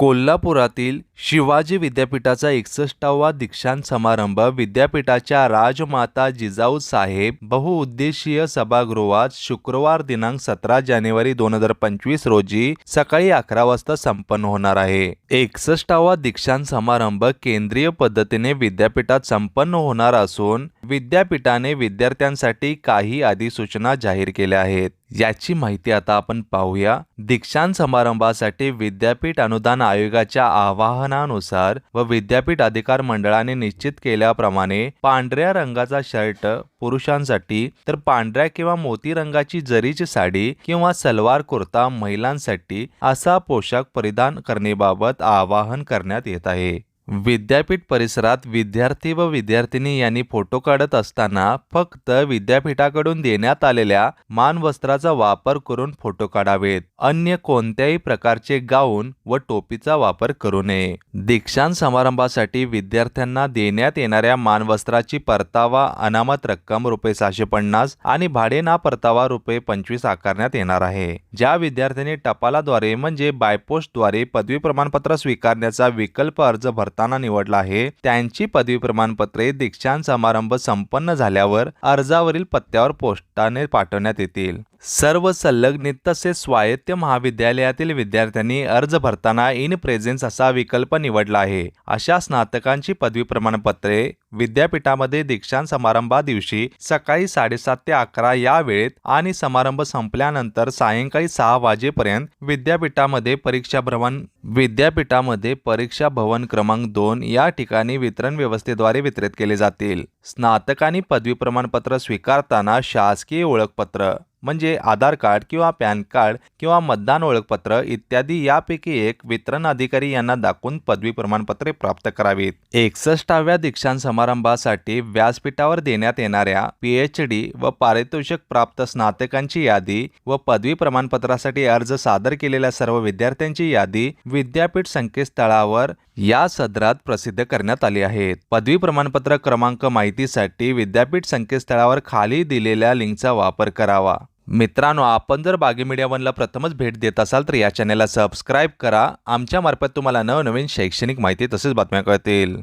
कोल्हापुरातील शिवाजी विद्यापीठाचा एकसष्टावा दीक्षांत समारंभ विद्यापीठाच्या राजमाता जिजाऊ साहेब बहुउद्देशीय सभागृहात शुक्रवार दिनांक सतरा जानेवारी दोन हजार पंचवीस रोजी सकाळी अकरा वाजता संपन्न होणार आहे. एकसष्टावा दीक्षांत समारंभ केंद्रीय पद्धतीने विद्यापीठात संपन्न होणार असून विद्यापीठाने विद्यार्थ्यांसाठी काही अधिसूचना जाहीर केल्या आहेत. याची माहिती आता आपण पाहूया. दीक्षांत समारंभासाठी विद्यापीठ अनुदान आयोगाच्या आवाहनानुसार व विद्यापीठ अधिकार मंडळाने निश्चित केल्याप्रमाणे पांढऱ्या रंगाचा शर्ट पुरुषांसाठी तर पांढऱ्या किंवा मोती रंगाची जरीची साडी किंवा सलवार कुर्ता महिलांसाठी असा पोशाख परिधान करण्याबाबत आवाहन करण्यात येत आहे. विद्यापीठ परिसरात विद्यार्थी व विद्यार्थिनी यांनी फोटो काढत असताना फक्त विद्यापीठाकडून देण्यात आलेल्या मानवस्त्राचा वापर करून फोटो काढावेत. अन्य कोणत्याही प्रकारचे गाऊन व टोपीचा वापर करू नये. दीक्षांत समारंभासाठी विद्यार्थ्यांना देण्यात येणाऱ्या मानवस्त्राची परतावा अनामत रक्कम रुपये सहाशे पन्नास आणि भाडे ना परतावा रुपये पंचवीस आकारण्यात येणार आहे. ज्या विद्यार्थ्यांनी टपालाद्वारे म्हणजे बायपोस्टद्वारे पदवी प्रमाणपत्र स्वीकारण्याचा विकल्प अर्ज भरताना निवडला आहे. त्यांची पदवी प्रमाणपत्रे दीक्षांत समारंभ संपन्न झाल्यावर अर्जावरील पत्त्यावर पोस्टाने पाठवण्यात येतील. सर्व संलग्नित तसेच स्वायत्त महाविद्यालयातील विद्यार्थ्यांनी अर्ज भरताना इन प्रेझेन्स असा विकल्प निवडला आहे. अशा स्नातकांची पदवी प्रमाणपत्रे विद्यापीठामध्ये दीक्षांत समारंभा दिवशी सकाळी साडेसात ते अकरा या वेळेत आणि समारंभ संपल्यानंतर सायंकाळी सहा वाजेपर्यंत विद्यापीठामध्ये परीक्षा भ्रमण विद्यापीठामध्ये परीक्षा भवन क्रमांक दोन या ठिकाणी वितरण व्यवस्थेद्वारे वितरित केले जातील. स्नातकांनी पदवी प्रमाणपत्र स्वीकारताना शासकीय ओळखपत्र म्हणजे आधार कार्ड किंवा पॅन कार्ड किंवा मतदान ओळखपत्र इत्यादी यापैकी एक वितरण अधिकारी यांना दाखवून पदवी प्रमाणपत्रे प्राप्त करावीत. एकसष्टाव्या दीक्षांत समारंभासाठी व्यासपीठावर देण्यात येणाऱ्या पीएच डी व पारितोषिक प्राप्त स्नातकांची यादी व पदवी प्रमाणपत्रासाठी अर्ज सादर केलेल्या सर्व विद्यार्थ्यांची यादी विद्यापीठ संकेतस्थळावर या सदरात प्रसिद्ध करण्यात आली आहेत. पदवी प्रमाणपत्र क्रमांक माहिती माहितीसाठी विद्यापीठ संकेतस्थळावर खाली दिलेल्या लिंकचा वापर करावा. मित्रांनो आपण जर बागी मीडिया वनला प्रथमच भेट देत असाल तर या चॅनेलला सबस्क्राईब करा. आमच्यामार्फत तुम्हाला नवनवीन शैक्षणिक माहिती तसेच बातम्या कळतील.